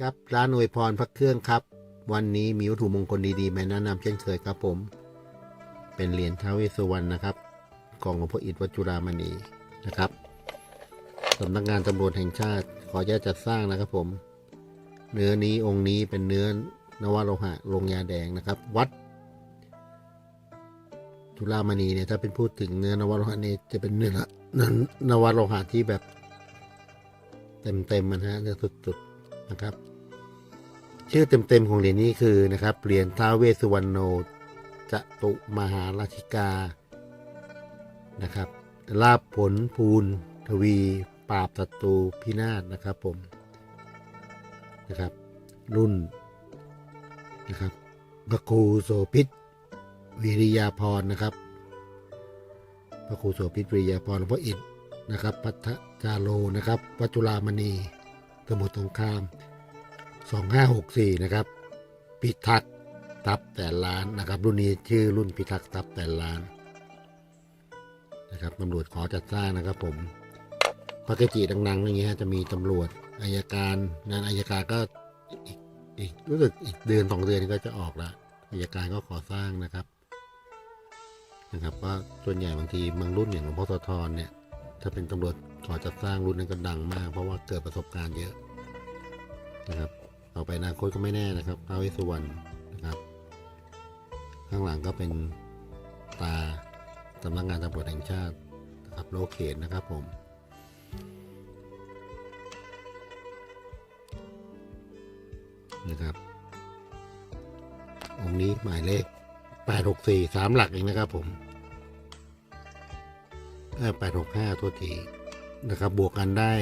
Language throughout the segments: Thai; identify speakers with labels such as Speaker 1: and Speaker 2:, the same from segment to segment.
Speaker 1: ครับร้านอวยพรพระเครื่องครับ วันนี้มีวัตถุมงคลดีๆมาแนะนำเช่นเคยครับผม เป็นเหรียญท้าวเวสสุวรรณนะครับของหลวงพ่ออิฐวัจุรามณีนะครับ สำนักงานตำรวจแห่งชาติ ขอญาตจัดสร้างนะครับผม เนื้อนี้องค์นี้เป็นเนื้อนวโลหะลงยาแดงนะครับ วัดจุฬามณีเนี่ยถ้าเป็นพูดถึงเนื้อนวโลหะนี่จะเป็นเนื้อนวโลหะที่แบบ เต็มๆมันฮะเนื้อสุดๆนะครับ ชื่อเต็มๆของเหรียญนี้คือนะครับเหรียญท้าเวสสุวรรณโนจตุมหาราชิกานะครับลาบผลภูลทวี ปราบศัตรูพินาศนะครับผมนะครับ รุ่นนะครับพระครูโสพิษวิริยาพรนะครับพระครูโสพิษวิริยาพรหลวงพ่ออิฐนะครับพัทธจาโลนะครับวัจุรามณีสมุทรสงคราม 2564 นะครับ พิทักษ์ทรัพแต่ล้านนะครับ รุ่นนี้ชื่อรุ่นพิทักษ์ทรัพแต่ล้านนะครับตำรวจขอจัดสร้างนะครับผม พระเกจิดังๆอย่างเงี้ยจะมีตำรวจอายการงานอายการก็อีกอีกรู้สึกอีกเดือนสองเดือนก็จะออกละอายการก็ขอสร้างนะครับนะครับว่าส่วนใหญ่บางทีบางรุ่นอย่างหลวงพ่อโสธรเนี่ย ถ้าเป็นตำรวจขอจัดสร้างรุ่นนั้นก็ดังมาก เพราะว่าเกิดประสบการณ์เยอะนะครับต่อไปอนาคตก็ไม่แน่นะครับท้าวเวสสุวรรณนะครับ ข้างหลังก็เป็นตาสำนักงานตำรวจแห่งชาตินะครับโลเขตนะครับผม นะครับ องค์นี้หมายเลข864สามหลักเองนะครับผมเออ865ตัวทีนะครับ บวกกันได้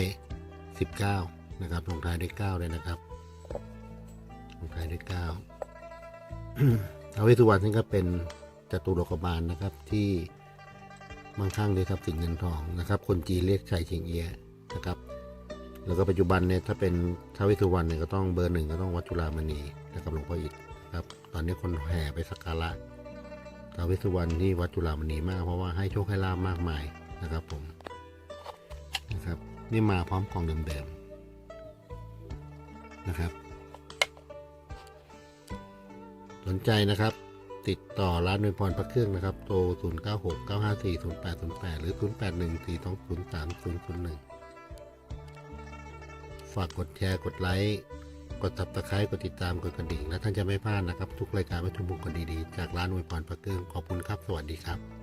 Speaker 1: 19นะครับลงท้ายด้9เลยนะครับลงท้ายด้วย9ท้าวเวสสุวรรณนี่ก็เป็นจตุโลกบาลนะครับที่ มั่งคั่งด้วยทรัพย์สินเงินทองนะครับ คนจีนเรียกชัยเชียงเอียนะครับ แล้วก็ปัจจุบันเนี่ยถ้าเป็นท้าวเวสสุวรรณเนี่ยก็ต้องเบอร์หนึ่งก็ต้องวัดจุฬามณีนะครับหลวงพ่ออิฐครับตอนนี้คนแห่ไปสักการะท้าวเวสสุวรรณที่วัดจุฬามณีมากเพราะว่าให้โชคให้ลาบมากมายนะครับผมนะครับนี่มาพร้อมกล่องเดิมๆนะครับ สนใจนะครับ ติดต่อร้านนวยพรพระเครื่องนะครับ โทร 0 9 6 9 5 4 0 8 0 8 หรือ 0 8 1 4 2 0 3 0 0 1 ฝากกดแชร์ กดไลค์ กดตับตะไคร้กดติดตาม กดกระดิ่ง และท่านจะไม่พลาดนะครับ ทุกรายการวัตถุมงคลดีๆ จากร้านนวยพรพระเครื่อง ขอบคุณครับ สวัสดีครับ